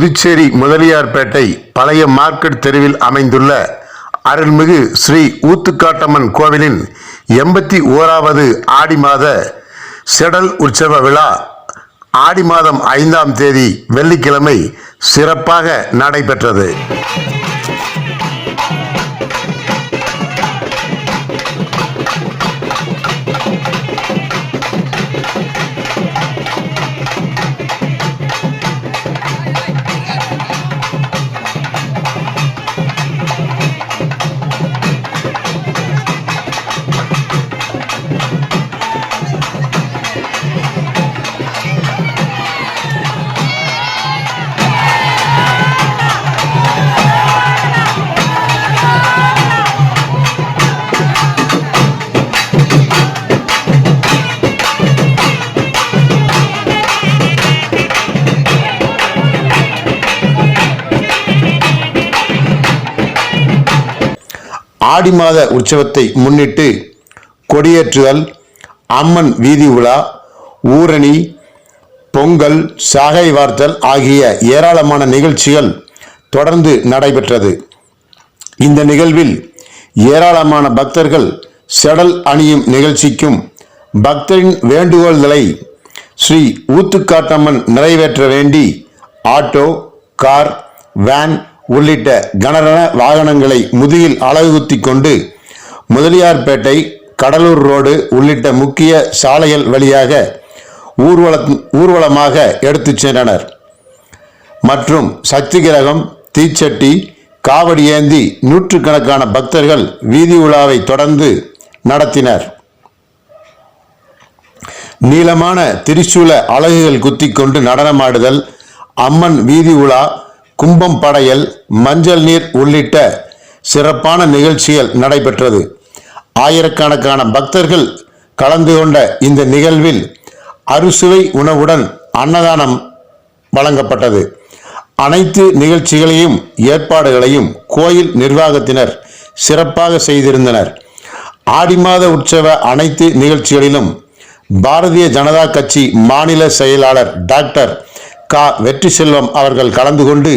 புதுச்சேரி முதலியார்பேட்டை பழைய மார்க்கெட் தெருவில் அமைந்துள்ள அருள்மிகு ஸ்ரீ ஊத்துக்காட்டம்மன் கோவிலின் எண்பத்தி ஓராவது ஆடி மாத செடல் உற்சவ விழா ஆடி மாதம் ஐந்தாம் தேதி வெள்ளிக்கிழமை சிறப்பாக நடைபெற்றது. ஆடி மாத உற்சவத்தை முன்னிட்டு கொடியேற்றுதல் அம்மன் வீதி உலா ஊரணி பொங்கல் சாகை வார்த்தல் ஆகிய ஏராளமான நிகழ்ச்சிகள் தொடர்ந்து நடைபெற்றது. இந்த நிகழ்வில் ஏராளமான பக்தர்கள் செடல் அணியும் நிகழ்ச்சிக்கும் பக்தரின் வேண்டுகோள்களை ஸ்ரீ ஊத்துக்காட்டம்மன் நிறைவேற்ற வேண்டி ஆட்டோ கார் வேன் உள்ளிட்ட கனரக வாகனங்களை முதுகில் அழகுத்தி கொண்டு முதலியார்பேட்டை கடலூர் ரோடு உள்ளிட்ட முக்கிய சாலைகள் வழியாக ஊர்வல ஊர்வலமாக எடுத்துச் சென்றனர். மற்றும் சக்தி கிரகம் தீச்சட்டி காவடி ஏந்தி நூற்றுக்கணக்கான பக்தர்கள் வீதி உலாவை தொடர்ந்து நடத்தினர். நீளமான திரிசூல அலகுகள் குத்திக் கொண்டு நடனமாடுதல் அம்மன் வீதி உலா கும்பம் படையல் மஞ்சள் நீர் உள்ளிட்ட சிறப்பான நிகழ்ச்சிகள் நடைபெற்றது. ஆயிரக்கணக்கான பக்தர்கள் கலந்து கொண்ட இந்த நிகழ்வில் அறுசுவை உணவுடன் அன்னதானம் வழங்கப்பட்டது. அனைத்து நிகழ்ச்சிகளையும் ஏற்பாடுகளையும் கோயில் நிர்வாகத்தினர் சிறப்பாக செய்திருந்தனர். ஆடி மாத உற்சவ அனைத்து நிகழ்ச்சிகளிலும் பாரதிய ஜனதா கட்சி மாநில செயலாளர் டாக்டர் கா. வெற்றி செல்வம் அவர்கள் கலந்து கொண்டு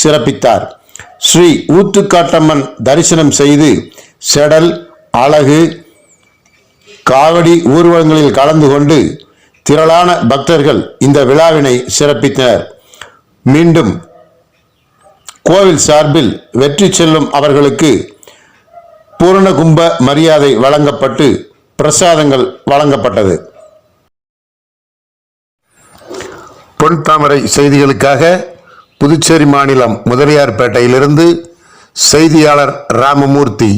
சிறப்பித்தார். ஸ்ரீ ஊத்துக்காட்டம்மன் தரிசனம் செய்து செடல் அழகு காவடி ஊர்வலங்களில் கலந்து கொண்டு திரளான பக்தர்கள் இந்த விழாவினை சிறப்பித்தனர். மீண்டும் கோவில் சார்பில் வெற்றி செல்லும் அவர்களுக்கு பூரண கும்ப மரியாதை வழங்கப்பட்டு பிரசாதங்கள் வழங்கப்பட்டது. பொன் தாமரை செய்திகளுக்காக புதுச்சேரி மாநிலம் முதலியார்பேட்டையிலிருந்து செய்தியாளர் ராமமூர்த்தி